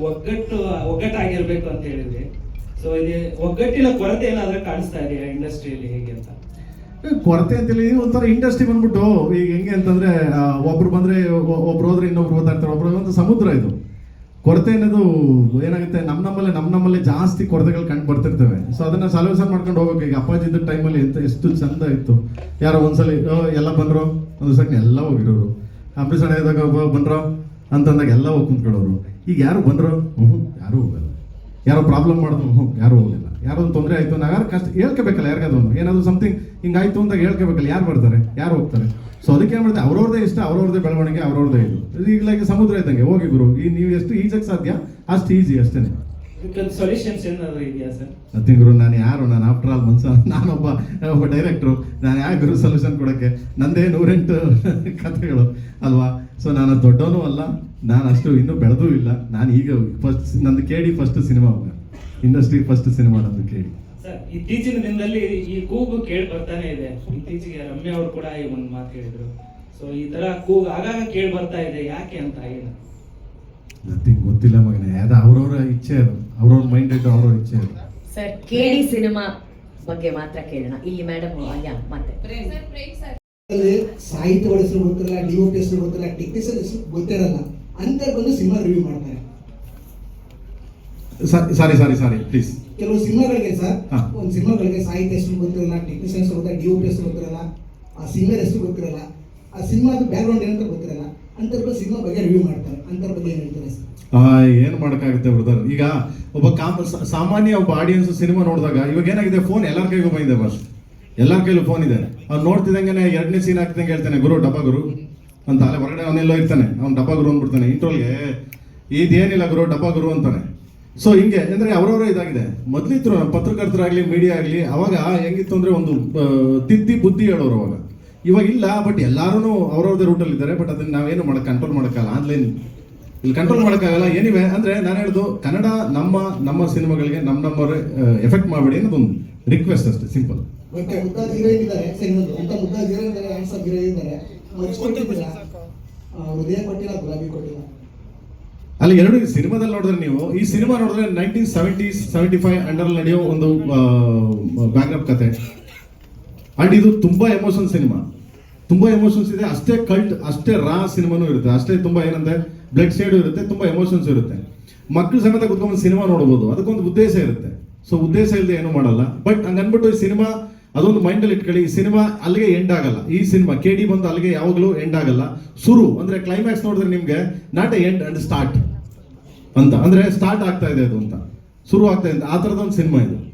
ಒಗ್ಗಟ್ಟು ಒಗ್ಗಟ್ಟಾಗಿರ್ಬೇಕು ಅಂತ ಹೇಳಿದ್ರಿ. ಸೊ ಇದು ಒಗ್ಗಟ್ಟಿನ ಕೊರತೆ ಏನಾದ್ರೂ ಕಾಣಿಸ್ತಾ ಇದೆಯಾ ಇಂಡಸ್ಟ್ರಿಯಲ್ಲಿ ಹೇಗೆ ಅಂತ? ಕೊರತೆ ಅಂತೇಳಿ ಒಂಥರ ಇಂಡಸ್ಟ್ರಿ ಬಂದ್ಬಿಟ್ಟು ಈಗ ಹೆಂಗೆ ಅಂತಂದ್ರೆ ಒಬ್ರು ಬಂದ್ರೆ ಒಬ್ರು ಹೋದ್ರೆ ಇನ್ನೊಬ್ರು ಓದ್ತಾ ಇರ್ತಾರೆ ಒಬ್ರು ಒಂದು ಸಮುದ್ರ ಇದು. ಕೊರತೆ ಅನ್ನೋದು ಏನಾಗುತ್ತೆ ನಮ್ಮ ನಮ್ಮಲ್ಲೇ ನಮ್ಮ ನಮ್ಮಲ್ಲೇ ಜಾಸ್ತಿ ಕೊರತೆಗಳು ಕಂಡು ಬರ್ತಿರ್ತವೆ. ಸೊ ಅದನ್ನ ಸೊಲ್ಯೂಷನ್ ಮಾಡ್ಕೊಂಡು ಹೋಗ್ಬೇಕು. ಈಗ ಅಪ್ಪಾಜಿ ಇದ್ದ ಟೈಮಲ್ಲಿ ಎಂತ ಎಷ್ಟು ಚಂದ ಇತ್ತು. ಯಾರೋ ಒಂದ್ಸಲಿ "ಓ, ಎಲ್ಲ ಬಂದ್ರು? ಒಂದು ಸಕ್ಕ ಎಲ್ಲ ಹೋಗಿರೋರು. ಅಂಬರೀಷ್ ಇದ್ದಾಗ ಬಂದ್ರು. ಅಂತಂದಾಗ ಎಲ್ಲ ಹೋಗಿ ಕುಂತ್ಕೊಳ್ಳೋರು. ಈಗ ಯಾರು ಬಂದ್ರು? ಹ್ಞೂ ಯಾರು ಹೋಗಲ್ಲ. ಯಾರೋ ಪ್ರಾಬ್ಲಮ್ ಮಾಡಿದ್ರು? ಹ್ಞೂ ಯಾರು ಹೋಗಲಿಲ್ಲ. ಯಾರೋ ತೊಂದರೆ ಆಯಿತು ನಾವು ಯಾರು ಕಷ್ಟ ಹೇಳ್ಕೋಬೇಕಲ್ಲ ಯಾರಿಗಾದ್ರು ಏನಾದರೂ ಸಮಥಿಂಗ್ ಹಿಂಗಾಯ್ತು ಅಂತ ಹೇಳ್ಕೋಬೇಕಲ್ಲ, ಯಾರು ಬರ್ತಾರೆ ಯಾರು ಹೋಗ್ತಾರೆ? ಸೊ ಅದಕ್ಕೆ ಏನು ಮಾಡ್ತಾರೆ? ಅವ್ರವ್ರದೇ ಇಷ್ಟ, ಅವ್ರವ್ರದೇ ಬೆಳವಣಿಗೆ, ಅವ್ರವ್ರದೇ ಇದು. ಈಗ ಲೈಕ್ ಸಮುದ್ರ ಇದ್ದಂಗೆ, ಹೋಗಿ ಗುರು, ಈ ನೀವು ಎಷ್ಟು ಈಜಕ್ಕೆ ಸಾಧ್ಯ? ಅಷ್ಟು ಈಜಿ ಅಷ್ಟೇ ಇದಕ್ಕೊಂದು ಸೊಲ್ಯೂಷನ್ಸ್ ಏನಾದ್ರು ಇದೆಯಾ ಸರ್ ನಥಿಂಗ್ ಗುರು ನಾನು ಯಾರು? ನಾನು ಆಫ್ಟರ್ ಆಲ್ ಮನ್ಸ ನಾನೊಬ್ಬ ಒಬ್ಬ ಡೈರೆಕ್ಟ್ರು ನಾನು ಯಾಕೆ ಗುರು ಸೊಲ್ಯೂಷನ್ ಕೊಡೋಕ್ಕೆ? ನಂದೇ ನೂರೆಂಟು ಕಥೆಗಳು ಅಲ್ವಾ? ಸೊ ನಾನು ದೊಡ್ಡವನು ಅಲ್ಲ ನಾನು ಅಷ್ಟು ಇನ್ನೂ ಬೆಳೆದೂ ಇಲ್ಲ. ನಾನು ಈಗ ಫಸ್ಟ್ ನಂದು ಕೇಳಿ first cinema industry first cinema ನಂದು ಕೇಳಿ ಸರ್ ಇತ್ತೀಚಿನ ದಿನದಲ್ಲಿ ಈ ಕೂಗು ಕೇಳಿ ಬರ್ತಾನೆ ಇದೆ. ಇತ್ತೀಚೆಗೆ ರಮ್ಯ ಅವರು ಕೂಡ ಈ ಒಂದು ಮಾತು ಹೇಳಿದ್ರು. ಸೊ ಈ ತರ ಕೂಗು ಆಗಾಗ ಕೇಳಿ ಬರ್ತಾ ಇದೆ. ಯಾಕೆ ಅಂತ ಏನು ನಥಿಂಗ್ ಗೊತ್ತಿಲ್ಲ ಅವ್ರವ್ರ ಇಚ್ಛೆ ಅದು ಅವ್ರವ್ರ ಮೈಂಡ್ ಇಟ್ಟು ಅವ್ರವ್ರ ಇಚ್ಛೆ ಅದು ಸರ್ ಕೇಳಿ ಸಿನಿಮಾ ಬಗ್ಗೆ ಮಾತ್ರ ಕೇಳೋಣ. ಇಲ್ಲಿ ಮೇಡಮ್ ಅಯ್ಯ ಮತ್ತೆ. ಸಾಹಿತ್ಯ ಹೆಸರು ಗೊತ್ತಿರಲ್ಲ ಡಿ ಒ ಪಿ ಹೆಸರು ಗೊತ್ತಿರಲ್ಲ ಟೆಕ್ನಿಷಿಯನ್ ಹೆಸರು ಗೊತ್ತಿರಲ್ಲ ಅಂತ ಬಂದು ಸಿನಿಮಾ ರಿವ್ಯೂ ಮಾಡ್ತಾರೆ. ಸಾರಿ ಸಾರಿ ಸಾರಿ ಪ್ಲೀಸ್ ಕೆಲವು ಸಿನಿಮಾಗಳಿಗೆ ಸರ್. ಒಂದು ಸಿನಿಮಾಗಳಿಗೆ ಸಾಹಿತ್ಯ ಹೆಸರು ಗೊತ್ತಿರಲ್ಲ ಟೆಕ್ನಿಷಿಯನ್ ಹೆಸರು ಗೊತ್ತಿರಲ್ಲ ಡಿ ಒ ಪಿ ಹೆಸರು ಗೊತ್ತಿರಲ್ಲ ಆ ಸಿಂಗರ್ ಹೆಸರು ಗೊತ್ತಿರಲ್ಲ ಆ ಸಿನಿಮಾದ ಬ್ಯಾಕ್ಗ್ರೌಂಡ್ ಏನಂತ ಗೊತ್ತಿರಲ್ಲ ಅಂತವ್ರ ಸಿನಿಮಾ ಏನು ಏನ್ ಮಾಡಕ್ಕಾಗುತ್ತೆ ಬ್ರದರ್? ಈಗ ಒಬ್ಬ ಸಾಮಾನ್ಯ ಒಬ್ಬ ಆಡಿಯನ್ಸ್ ಸಿನಿಮಾ ನೋಡಿದಾಗ ಇವಾಗ ಏನಾಗಿದೆ? ಫೋನ್ ಎಲ್ಲರ ಕೈಗೂ ಬಂದಿದೆ ಬಸ್ ಎಲ್ಲರ ಕೈಲೂ ಫೋನ್ ಇದೆ. ಅವ್ನು ನೋಡ್ತಿದಂಗೆ ಎರಡನೇ ಸೀನ್ ಹಾಕ್ತಂಗೆ ಹೇಳ್ತಾನೆ, ಗುರು, ಡಬ್ಬ ಗುರು. ಅಂತ ಅಲ್ಲೇ ಹೊರಗಡೆ ಅವನೆಲ್ಲೋ ಇರ್ತಾನೆ. ಅವ್ನು ಡಬ್ಬ ಗುರು ಅಂದ್ಬಿಡ್ತಾನೆ. ಇಂಟ್ರೋಲ್ಗೆ, ಇದೇನಿಲ್ಲ ಗುರು, ಡಬ್ಬ ಗುರು ಅಂತಾನೆ. ಸೊ ಹಿಂಗೆ, ಅಂದ್ರೆ ಅವರವರೇ ಇದಾಗಿದೆ. ಮೊದಲಿತ್ತು ಪತ್ರಕರ್ತರಾಗಲಿ ಮೀಡಿಯಾ ಆಗಲಿ, ಅವಾಗ ಹೆಂಗಿತ್ತು ಅಂದ್ರೆ ಒಂದು ತಿದ್ದಿ ಬುದ್ಧಿ ಹೇಳೋರು ಅವಾಗ. ಇವಾಗ ಇಲ್ಲ ಬಟ್ ಎಲ್ಲಾರು ಅವ್ರವ್ರದೇ ರೂಟಲ್ಲಿ ಇದ್ದಾರೆ ಬಟ್ ಅದನ್ನ ನಾವೇನು ಮಾಡಕ್ ಕಂಟ್ರೋಲ್ ಮಾಡೋಕ್ಕಲ್ಲ ಆನ್ಲೈನ್ ಇಲ್ಲಿ ಕಂಟ್ರೋಲ್ ಮಾಡೋಕ್ಕಾಗಲ್ಲ ಏನಿವೆ ಅಂದ್ರೆ ನಾನು ಹೇಳುದು ಕನ್ನಡ ನಮ್ಮ ನಮ್ಮ ಸಿನಿಮಾಗಳಿಗೆ ನಮ್ಮ ನಮ್ಮವರೇ ಎಫೆಕ್ಟ್ ಮಾಡಬೇಡಿ ಅನ್ನೋದೊಂದು ರಿಕ್ವೆಸ್ಟ್ ಅಷ್ಟೇ ಸಿಂಪಲ್ ಅಲ್ಲಿ ಎರಡು ಸಿನಿಮಾದಲ್ಲಿ ನೋಡಿದ್ರೆ ನೀವು ಈ ಸಿನಿಮಾ ನೋಡಿದ್ರೆ nineteen seventy seventy five under ನಡೆಯೋ ಒಂದು ಬ್ಯಾಕ್ಅಪ್ ಕತೆ. ಅಂಡ್ ಇದು ತುಂಬಾ ಎಮೋಷನ್ ಸಿನಿಮಾ ತುಂಬಾ ಎಮೋಷನ್ಸ್ ಇದೆ. ಅಷ್ಟೇ ಕಲ್ಟ್ ಅಷ್ಟೇ ರಾ ಸಿನಿಮಾನು ಇರುತ್ತೆ. ಅಷ್ಟೇ ತುಂಬಾ ಏನಂದ್ರೆ ಬ್ಲಡ್ ಶೇಡು ಇರುತ್ತೆ. ತುಂಬಾ ಎಮೋಷನ್ಸ್ ಇರುತ್ತೆ. ಮಕ್ಕಳು ಸಮೇತ ಕುತ್ಕೊಂಡು ಸಿನಿಮಾ ನೋಡ್ಬೋದು. ಅದಕ್ಕೊಂದು ಉದ್ದೇಶ ಇರುತ್ತೆ. ಸೊ ಉದ್ದೇಶ ಇಲ್ಲದೆ ಏನು ಮಾಡಲ್ಲ. ಬಟ್ ಹಂಗನ್ಬಿಟ್ಟು ಈ ಸಿನಿಮಾ ಅದೊಂದು ಮೈಂಡಲ್ಲಿ ಇಟ್ಕೊಳ್ಳಿ. ಈ ಸಿನಿಮಾ ಅಲ್ಲಿಗೆ ಎಂಡ್ ಆಗಲ್ಲ. ಈ ಸಿನಿಮಾ ಕೆ ಡಿ ಬಂದು ಅಲ್ಲಿಗೆ ಯಾವಾಗಲೂ ಎಂಡ್ ಆಗಲ್ಲ. ಶುರು, ಅಂದ್ರೆ ಕ್ಲೈಮ್ಯಾಕ್ಸ್ ನೋಡಿದ್ರೆ ನಿಮ್ಗೆ ನಾಟ್ ಎಂಡ್ ಅಂಡ್ ಸ್ಟಾರ್ಟ್ ಅಂತ. ಅಂದ್ರೆ ಸ್ಟಾರ್ಟ್ ಆಗ್ತಾ ಇದೆ ಅದು ಅಂತ. ಶುರು ಆಗ್ತಾ ಇದೆ. ಆ ಥರದೊಂದು ಸಿನಿಮಾ ಇದು.